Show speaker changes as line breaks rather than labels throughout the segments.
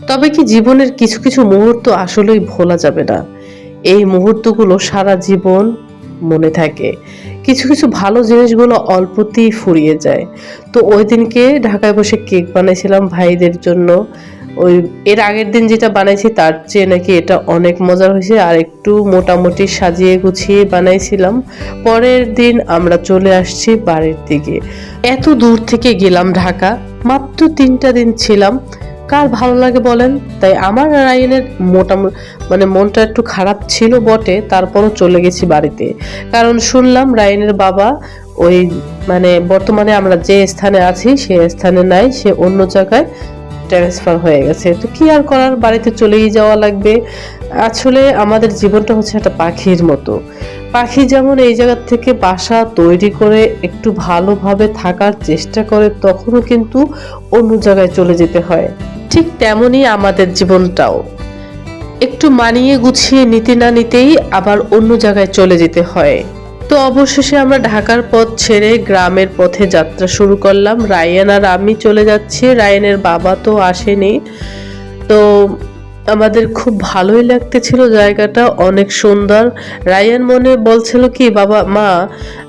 তবে কি জীবনের কিছু কিছু মুহূর্ত আসলেই ভোলা যাবে না? এই মুহূর্তগুলো সারা জীবন মনে থাকে। কিছু কিছু ভালো জিনিসগুলো অল্পতেই ফুরিয়ে যায়। তো ওই দিনকে ঢাকায় বসে কেক বানাইছিলাম ভাইদের জন্য। ওই এর আগের দিন যেটা বানাইছি তার চেয়ে নাকি এটা অনেক মজার হয়েছে আর একটু মোটামুটি সাজিয়ে গুছিয়ে বানাইছিলাম। পরের দিন আমরা চলে আসছি বাড়ির দিকে। এত দূর থেকে গেলাম ঢাকা। মাত্র তিনটা দিন ছিলাম। কার ভালো লাগে বলেন? তাই আমার আর রায়নের মোটামুটি মানে মনটা একটু খারাপ ছিল বটে, তারপরও চলে গেছি বাড়িতে। কারণ শুনলাম রায়নের বাবা ওই মানে বর্তমানে আমরা যে স্থানে আছি, সে স্থানে নাই, সে অন্য জায়গায় ট্রান্সফার হয়ে গেছে। তো কি আর করার? বাড়িতে চলেই যাওয়া লাগবে। আসলে আমাদের জীবনটা হচ্ছে একটা পাখির মতো। পাখি যেমন এই জায়গার থেকে বাসা তৈরি করে একটু ভালোভাবে থাকার চেষ্টা করে, তখনও কিন্তু অন্য জায়গায় চলে যেতে হয়। ঠিক তেমনই আমাদের জীবনটাও। একটু মানিয়ে গুছিয়ে নিতে না নিতেই আবার অন্য জায়গায় চলে যেতে হয়। তো অবশেষে আমরা ঢাকার পথ ছেড়ে গ্রামের পথে যাত্রা শুরু করলাম। রায়ান আর আমি চলে যাচ্ছি। রায়ানের বাবা তো আসেনি। তো আমাদের খুব ভালোই লাগতেছিল জায়গাটা, অনেক সুন্দর। রায়ান মনে বলছিল কি, বাবা, মা,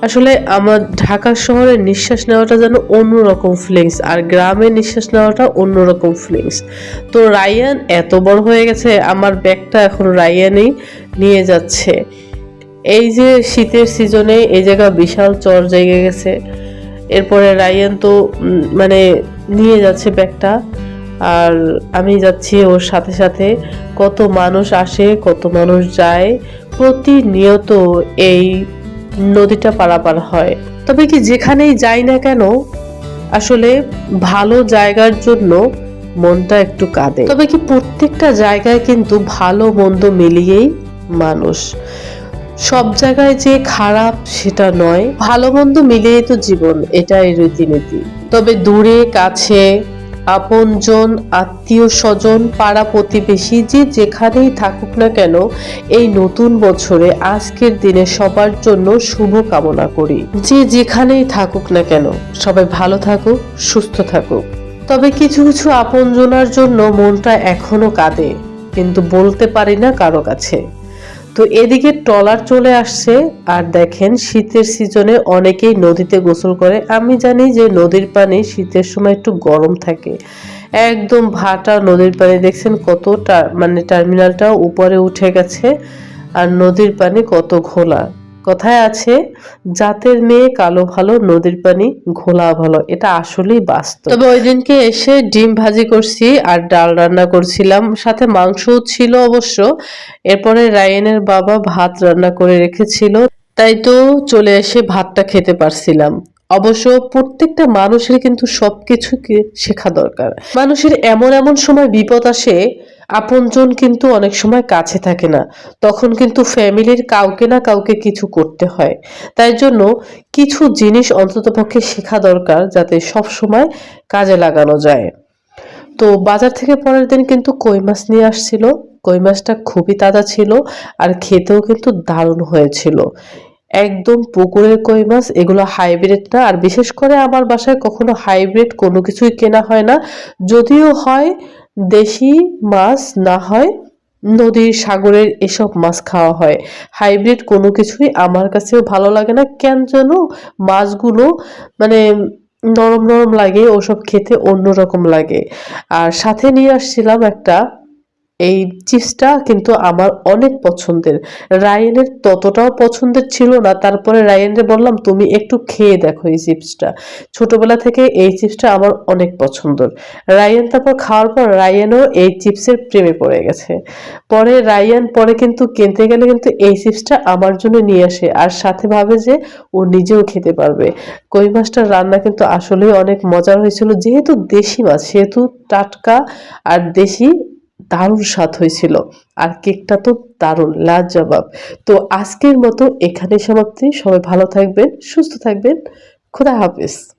আসলে আমার ঢাকা শহরে নিঃশ্বাস নেওয়াটা যেন অন্যরকম ফিলিংস আর গ্রামে নিঃশ্বাস নেওয়াটা অন্যরকম ফিলিংস তো রায়ান এত বড় হয়ে গেছে, আমার ব্যাগটা এখন রায়ানই নিয়ে যাচ্ছে। এই যে শীতের সিজনে এই জায়গা বিশাল চর জেগে গেছে। এরপরে রায়ান তো মানে নিয়ে যাচ্ছে ব্যাগটা। আর আমি যাচ্ছি ওর সাথে সাথে। কত মানুষ আসে, কত মানুষ যায়। প্রতিনিয়ত এই নদীটা পারাপার হয়। তবে কি যেখানেই যাই না কেন, আসলে ভালো জায়গার জন্য মনটা একটু কাঁদে। তবে কি প্রত্যেকটা জায়গায় কিন্তু ভালো, মন্দ মিলিয়েই মানুষ। সব জায়গায় যে খারাপ সেটা নয়, ভালো, মন্দ মিলিয়ে তো জীবন, এটাই রীতিনীতি। তবে দূরে, কাছে আপনজন আত্মীয় স্বজন পাড়া প্রতিবেশী যে যেখানেই থাকুক না কেন, এই নতুন বছরে আজকের দিনে সবার জন্য শুভ কামনা করি। যে যেখানেই থাকুক না কেন, সবাই ভালো থাকুক, সুস্থ থাকুক। তবে কিছু কিছু আপনজনার জন্য মনটা এখনও কাঁদে, কিন্তু বলতে পারি না কারও কাছে। তো এদিকে ট্রলার চলে আসছে, আর দেখেন শীতের সিজনে অনেকেই নদীতে গোসল করে। আমি জানি যে নদীর পানি শীতের সময় একটু গরম থাকে। একদম ভাটা নদীর পানি, দেখছেন কত মানে টার্মিনালটা উপরে উঠে গেছে, আর নদীর পানি কত ঘোলা। কথায় আছে, জাতের মেয়ে কালো ভালো, নদীর পানি ঘোলা ভালো। এটা আসলেই বাস্তব। তবে ওই দিনকে এসে ডিম ভাজি করছি আর ডাল রান্না করছিলাম। সাথে মাংসও ছিল অবশ্য। এরপরে রায়ানের বাবা ভাত রান্না করে রেখেছিল। তাই তো চলে এসে ভাতটা খেতে পারছিলাম। অবশ্য প্রত্যেকটা মানুষের কিন্তু সবকিছুকে শেখা দরকার। মানুষের এমন এমন সময় বিপদ আসে আপনজন কিন্তু অনেক সময় কাছে থাকে না। তখন কিন্তু ফ্যামিলির কাউকে না কাউকে কিছু করতে হয়। তাই জন্য কিছু জিনিস অন্ততপক্ষে শেখা দরকার যাতে সব সময় কাজে লাগানো যায়। তো বাজার থেকে পরের দিন কিন্তু কই মাছ নিয়ে আসছিল। কই মাছটা খুবই তাজা ছিল আর খেতেও কিন্তু দারুণ হয়েছিল। একদম পুকুরের কই মাছ, এগুলো হাইব্রিড না। আর বিশেষ করে আমার বাসায় কখনো হাইব্রিড কোনো কিছুই কেনা হয় না। যদিও হয় দেশি মাছ না হয়, নদীর সাগরের এসব মাছ খাওয়া হয়। হাইব্রিড কোনো কিছুই আমার কাছেও ভালো লাগে না। কেন যেন মাছগুলো মানে নরম নরম লাগে, ওসব খেতে অন্যরকম লাগে। আর সাথে নিয়ে আসছিলাম একটা এই চিপসটা কিন্তু আমার অনেক পছন্দের। রায়ানের ততটাও পছন্দের ছিল না, তারপরে রায়ানরে বললাম, তুমি একটু খেয়ে দেখো এই চিপসটা। ছোটবেলা থেকে এই চিপসটা আমার অনেক পছন্দের। রায়ান তারপর খাওয়ার পর রায়ানও এই চিপসের প্রেমে পড়ে গেছে। পরে রায়ান পরে কিন্তু কিনতে গেলে কিন্তু এই চিপসটা আমার জন্য নিয়ে আসে আর সাথে ভাবে যে ও নিজেও খেতে পারবে। কই মাছটার রান্না কিন্তু আসলেই অনেক মজার হয়েছিল। যেহেতু দেশি মাছ, সেহেতু টাটকা আর দেশি দারুণ স্বাদ হয়েছিল। আর কেকটা তো দারুণ, লাজবাব। তো আজকের মতো এখানে সমাপ্তি। সবাই ভালো থাকবেন, সুস্থ থাকবেন। খোদা হাফেজ।